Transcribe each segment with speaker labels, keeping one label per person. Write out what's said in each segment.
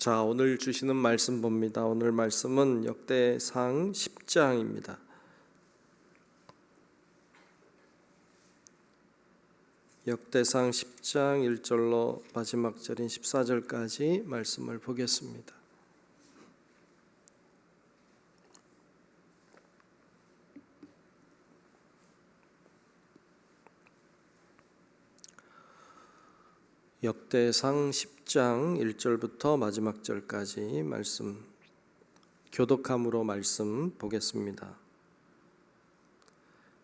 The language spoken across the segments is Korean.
Speaker 1: 자, 오늘 주시는 말씀 봅니다. 오늘 말씀은 역대상 10장입니다. 역대상 10장 1절로 마지막 절인 14절까지 말씀을 보겠습니다. 역대상 10 장 1절부터 마지막 절까지 말씀 교독함으로 말씀 보겠습니다.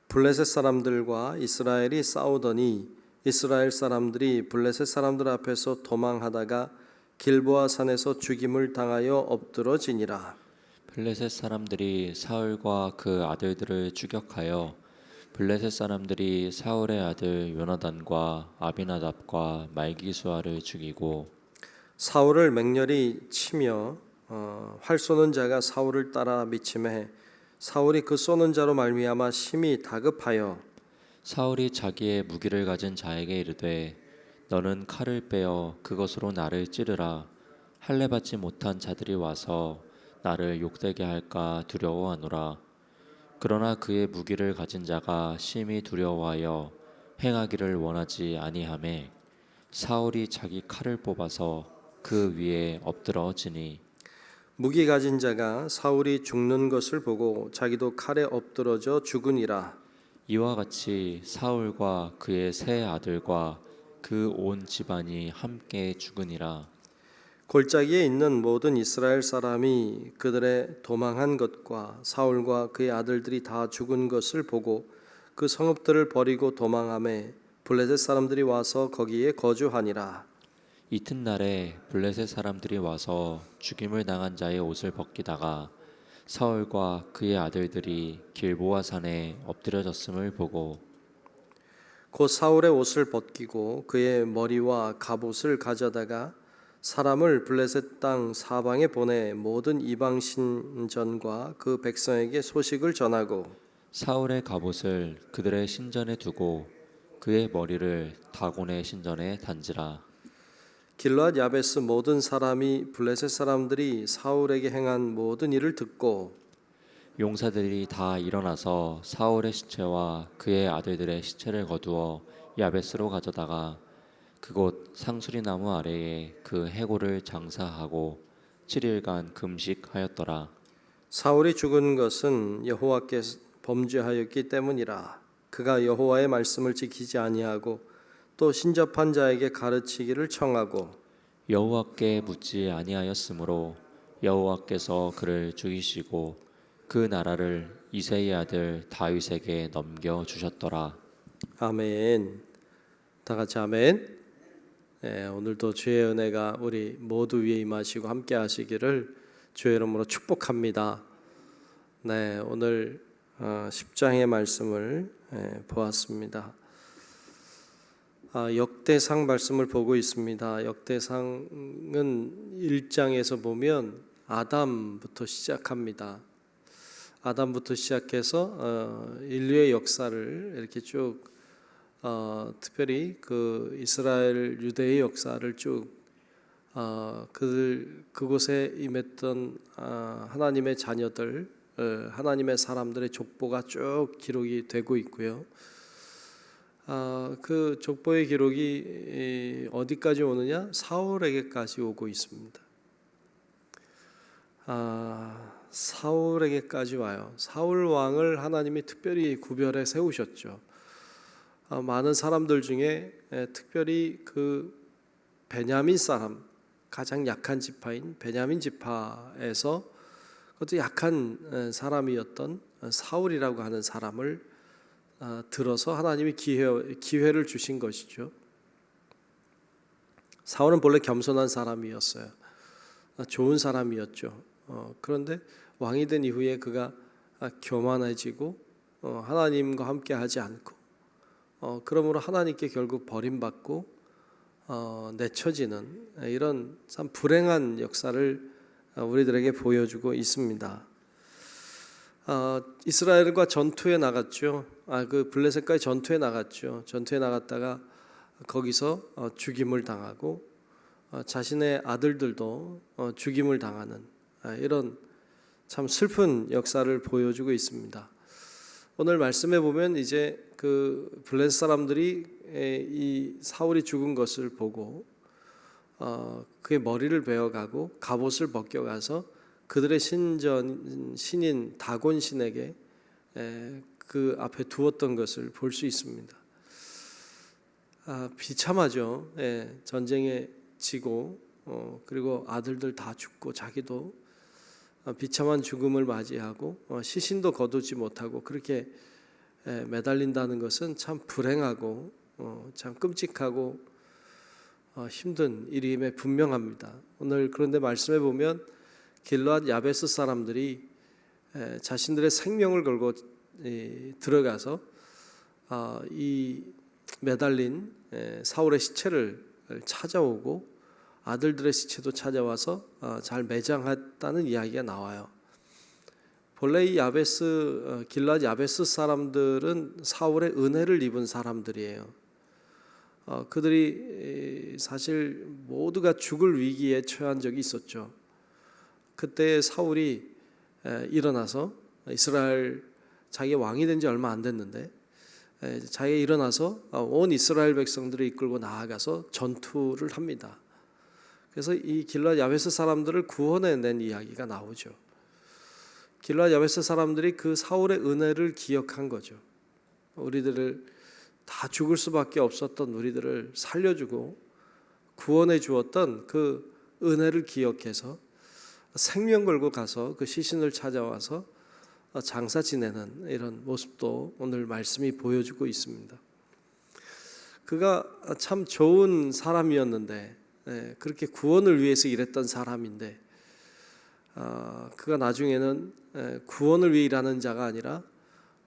Speaker 1: 블레셋 사람들과 이스라엘이 싸우더니 이스라엘 사람들이 블레셋 사람들 앞에서 도망하다가 길보아 산에서 죽임을 당하여 엎드러지니라.
Speaker 2: 블레셋 사람들이 사울과 그 아들들을 추격하여 블레셋 사람들이 사울의 아들 요나단과 아비나답과 말기수아를 죽이고
Speaker 1: 사울을 맹렬히 치며 어, 활 쏘는 자가 사울을 따라 미침해 사울이 그 쏘는 자로 말미암아 심히 다급하여
Speaker 2: 사울이 자기의 무기를 가진 자에게 이르되 너는 칼을 빼어 그것으로 나를 찌르라. 할례 받지 못한 자들이 와서 나를 욕되게 할까 두려워하노라. 그러나 그의 무기를 가진 자가 심히 두려워하여 행하기를 원하지 아니하매 사울이 자기 칼을 뽑아서 그 위에 엎드러지니
Speaker 1: 무기 가진 자가 사울이 죽는 것을 보고 자기도 칼에 엎드러져 죽으니라.
Speaker 2: 이와 같이 사울과 그의 세 아들과 그 온 집안이 함께 죽으니라
Speaker 1: 골짜기에 있는 모든 이스라엘 사람이 그들의 도망한 것과 사울과 그의 아들들이 다 죽은 것을 보고 그 성읍들을 버리고 도망함에 블레셋 사람들이 와서 거기에 거주하니라.
Speaker 2: 이튿날에 블레셋 사람들이 와서 죽임을 당한 자의 옷을 벗기다가 사울과 그의 아들들이 길보아 산에 엎드려졌음을 보고
Speaker 1: 곧 사울의 옷을 벗기고 그의 머리와 갑옷을 가져다가 사람을 블레셋 땅 사방에 보내 모든 이방 신전과 그 백성에게 소식을 전하고
Speaker 2: 사울의 갑옷을 그들의 신전에 두고 그의 머리를 다곤의 신전에 단지라
Speaker 1: 길앗 야베스 모든 사람이 블레셋 사람들이 사울에게 행한 모든 일을 듣고
Speaker 2: 용사들이 다 일어나서 사울의 시체와 그의 아들들의 시체를 거두어 야베스로 가져다가 그곳 상수리 나무 아래에 그 해골을 장사하고 7일간 금식하였더라.
Speaker 1: 사울이 죽은 것은 여호와께 범죄하였기 때문이라 그가 여호와의 말씀을 지키지 아니하고 또 신접한 자에게 가르치기를 청하고
Speaker 2: 여호와께 묻지 아니하였으므로 여호와께서 그를 죽이시고 그 나라를 이세의 아들 다윗에게 넘겨 주셨더라.
Speaker 1: 아멘. 다 같이 아멘. 네, 오늘도 주의 은혜가 우리 모두 위에 임하시고 함께 하시기를 주의 이름으로 축복합니다. 네, 오늘 어, 10장의 말씀을 예, 보았습니다. 아, 역대상 말씀을 보고 있습니다. 역대상은 1장에서 보면 아담부터 시작합니다. 아담부터 시작해서 어, 인류의 역사를 이렇게 쭉 어, 특별히 그 이스라엘 유대의 역사를 쭉 어, 그들 그곳에 임했던 어, 하나님의 자녀들 어, 하나님의 사람들의 족보가 쭉 기록이 되고 있고요. 아, 그 족보의 기록이 이, 어디까지 오느냐? 사울에게까지 오고 있습니다. 아, 사울에게까지 와요. 사울 왕을 하나님이 특별히 구별해 세우셨죠. 아, 많은 사람들 중에 에, 특별히 그 베냐민 사람 가장 약한 지파인 베냐민 지파에서 그것도 약한 에, 사람이었던 사울이라고 하는 사람을 아, 들어서 하나님이 기회 기회를 주신 것이죠. 사울은 본래 겸손한 사람이었어요. 아, 좋은 사람이었죠. 어, 그런데 왕이 된 이후에 그가 아, 교만해지고 어, 하나님과 함께 하지 않고 어, 그러므로 하나님께 결국 버림받고 어, 내쳐지는 이런 참 불행한 역사를 어, 우리들에게 보여주고 있습니다. 어, 이스라엘과 전투에 나갔죠. 아, 그 블레셋과의 전투에 나갔죠. 전투에 나갔다가 거기서 어, 죽임을 당하고 어, 자신의 아들들도 어, 죽임을 당하는 아, 이런 참 슬픈 역사를 보여주고 있습니다. 오늘 말씀에 보면 이제 그 블레셋 사람들이 에, 이 사울이 죽은 것을 보고 어, 그의 머리를 베어가고 갑옷을 벗겨가서 그들의 신전 신인 다곤 신에게 에, 그 앞에 두었던 것을 볼 수 있습니다. 아, 비참하죠. 예, 전쟁에 지고 어, 그리고 아들들 다 죽고 자기도 어, 비참한 죽음을 맞이하고 어, 시신도 거두지 못하고 그렇게 에, 매달린다는 것은 참 불행하고 어, 참 끔찍하고 어, 힘든 일임에 분명합니다. 오늘 그런데 말씀해 보면 길르앗 야베스 사람들이 에, 자신들의 생명을 걸고 이, 들어가서 아, 이 매달린 에, 사울의 시체를 찾아오고 아들들의 시체도 찾아와서 아, 잘 매장했다는 이야기가 나와요. 본래 이 야베스 어, 길라 야베스 사람들은 사울의 은혜를 입은 사람들이에요. 어, 그들이 이, 사실 모두가 죽을 위기에 처한 적이 있었죠. 그때 사울이 에, 일어나서 이스라엘 자기 왕이 된 지 얼마 안 됐는데 에, 자기가 일어나서 어, 온 이스라엘 백성들을 이끌고 나아가서 전투를 합니다. 그래서 이 길라 야베스 사람들을 구원해낸 이야기가 나오죠. 길라 야베스 사람들이 그 사울의 은혜를 기억한 거죠. 우리들을 다 죽을 수밖에 없었던 우리들을 살려주고 구원해 주었던 그 은혜를 기억해서 생명 걸고 가서 그 시신을 찾아와서 장사 지내는 이런 모습도 오늘 말씀이 보여주고 있습니다. 그가 참 좋은 사람이었는데 예, 그렇게 구원을 위해서 일했던 사람인데 아, 그가 나중에는 예, 구원을 위해 일하는 자가 아니라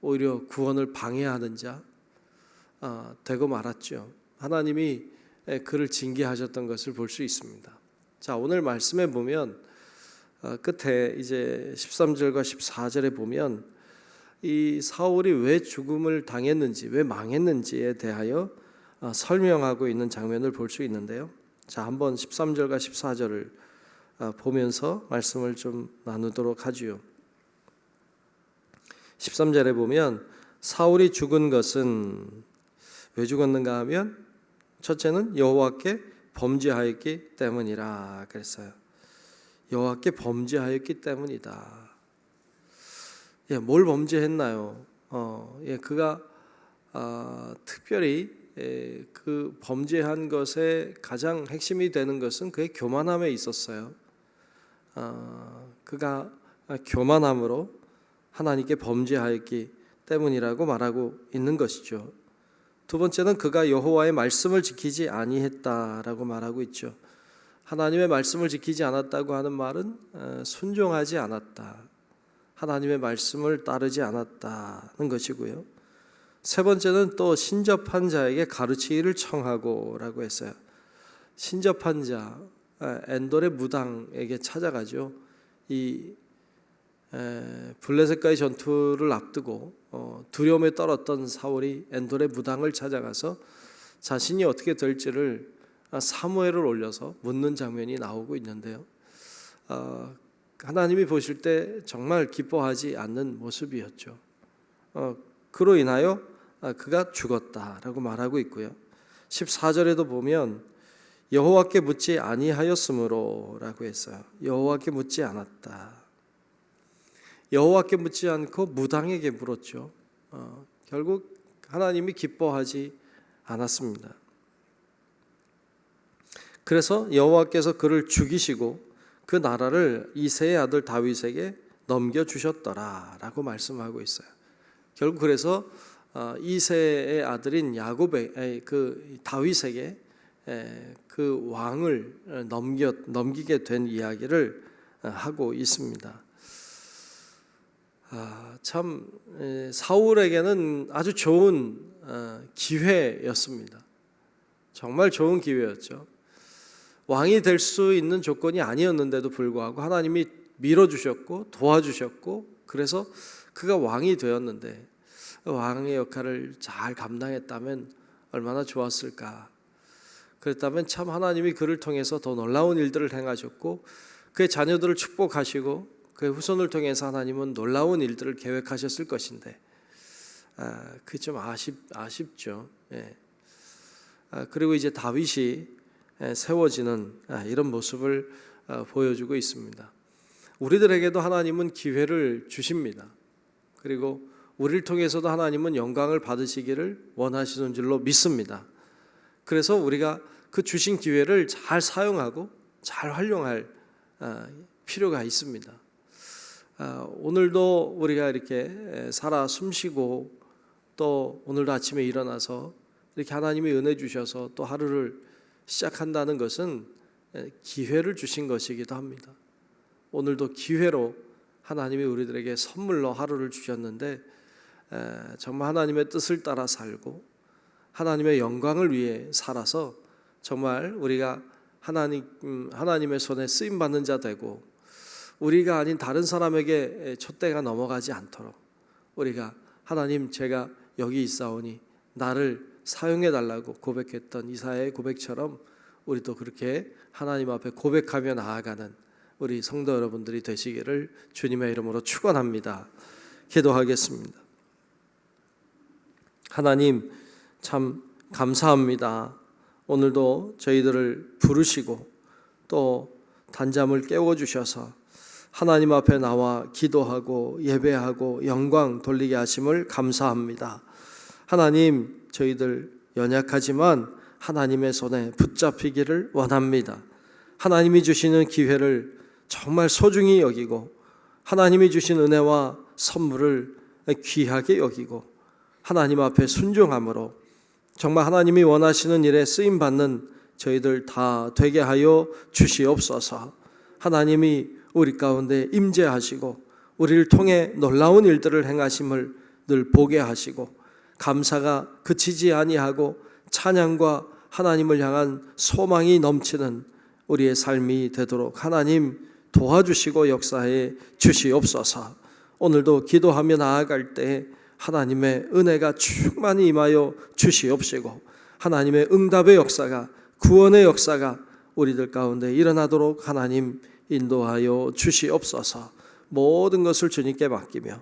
Speaker 1: 오히려 구원을 방해하는 자 아, 되고 말았죠. 하나님이 예, 그를 징계하셨던 것을 볼 수 있습니다. 자 오늘 말씀에 보면 어, 끝에 이제 13절과 14절에 보면 이 사울이 왜 죽음을 당했는지 왜 망했는지에 대하여 어, 설명하고 있는 장면을 볼 수 있는데요. 자, 한번 13절과 14절을 어, 보면서 말씀을 좀 나누도록 하지요. 13절에 보면 사울이 죽은 것은 왜 죽었는가 하면 첫째는 여호와께 범죄하였기 때문이라 그랬어요. 여호와께 범죄하였기 때문이다. 예, 뭘 범죄했나요? 어, 예, 그가 아, 특별히 예, 그 범죄한 것의 가장 핵심이 되는 것은 그의 교만함에 있었어요. 아, 그가 교만함으로 하나님께 범죄하였기 때문이라고 말하고 있는 것이죠. 두 번째는 그가 여호와의 말씀을 지키지 아니했다라고 말하고 있죠. 하나님의 말씀을 지키지 않았다고 하는 말은 어, 순종하지 않았다. 하나님의 말씀을 따르지 않았다는 것이고요. 세 번째는 또 신접한 자에게 가르치기를 청하고라고 했어요. 신접한 자 에, 엔돌의 무당에게 찾아가죠. 이 에, 블레셋과의 전투를 앞두고 어, 두려움에 떨었던 사울이 엔돌의 무당을 찾아가서 자신이 어떻게 될지를 사무엘을 올려서 묻는 장면이 나오고 있는데요. 어, 하나님이 보실 때 정말 기뻐하지 않는 모습이었죠. 어, 그로 인하여 아, 그가 죽었다라고 말하고 있고요. 14절에도 보면 여호와께 묻지 아니하였으므로라고 했어요. 여호와께 묻지 않았다. 여호와께 묻지 않고 무당에게 물었죠. 어, 결국 하나님이 기뻐하지 않았습니다. 그래서 여호와께서 그를 죽이시고 그 나라를 이세의 아들 다윗에게 넘겨 주셨더라라고 말씀하고 있어요. 결국 그래서 어, 이세의 아들인 야곱의 그 다윗에게 그 왕을 넘겨 넘기게 된 이야기를 어, 하고 있습니다. 아, 참 사울에게는 아주 좋은 어, 기회였습니다. 정말 좋은 기회였죠. 왕이 될 수 있는 조건이 아니었는데도 불구하고 하나님이 밀어주셨고 도와주셨고 그래서 그가 왕이 되었는데 왕의 역할을 잘 감당했다면 얼마나 좋았을까. 그랬다면 참 하나님이 그를 통해서 더 놀라운 일들을 행하셨고 그의 자녀들을 축복하시고 그의 후손을 통해서 하나님은 놀라운 일들을 계획하셨을 것인데 아, 그게 좀 아쉽 아쉽죠. 예. 아, 그리고 이제 다윗이 예, 세워지는 아, 이런 모습을 아, 보여주고 있습니다. 우리들에게도 하나님은 기회를 주십니다. 그리고 우리를 통해서도 하나님은 영광을 받으시기를 원하시는 줄로 믿습니다. 그래서 우리가 그 주신 기회를 잘 사용하고 잘 활용할 아, 필요가 있습니다. 아, 오늘도 우리가 이렇게 살아 숨쉬고 또 오늘도 아침에 일어나서 이렇게 하나님이 은혜 주셔서 또 하루를 시작한다는 것은 기회를 주신 것이기도 합니다. 오늘도 기회로 하나님이 우리들에게 선물로 하루를 주셨는데 에, 정말 하나님의 뜻을 따라 살고 하나님의 영광을 위해 살아서 정말 우리가 하나님 음, 하나님의 손에 쓰임 받는 자 되고 우리가 아닌 다른 사람에게 촛대가 넘어가지 않도록 우리가 하나님 제가 여기 있사오니 나를 사용해 달라고 고백했던 이사의 고백처럼 우리도 그렇게 하나님 앞에 고백하며 나아가는 우리 성도 여러분들이 되시기를 주님의 이름으로 축원합니다. 기도하겠습니다. 하나님 참 감사합니다. 오늘도 저희들을 부르시고 또 단잠을 깨워 주셔서 하나님 앞에 나와 기도하고 예배하고 영광 돌리게 하심을 감사합니다. 하나님 저희들 연약하지만 하나님의 손에 붙잡히기를 원합니다. 하나님이 주시는 기회를 정말 소중히 여기고 하나님이 주신 은혜와 선물을 귀하게 여기고 하나님 앞에 순종함으로 정말 하나님이 원하시는 일에 쓰임 받는 저희들 다 되게 하여 주시옵소서. 하나님이 우리 가운데 임재하시고 우리를 통해 놀라운 일들을 행하심을 늘 보게 하시고 감사가 그치지 아니하고 찬양과 하나님을 향한 소망이 넘치는 우리의 삶이 되도록 하나님 도와주시고 역사해 주시옵소서. 오늘도 기도하며 나아갈 때 하나님의 은혜가 충만히 임하여 주시옵시고 하나님의 응답의 역사가 구원의 역사가 우리들 가운데 일어나도록 하나님 인도하여 주시옵소서. 모든 것을 주님께 맡기며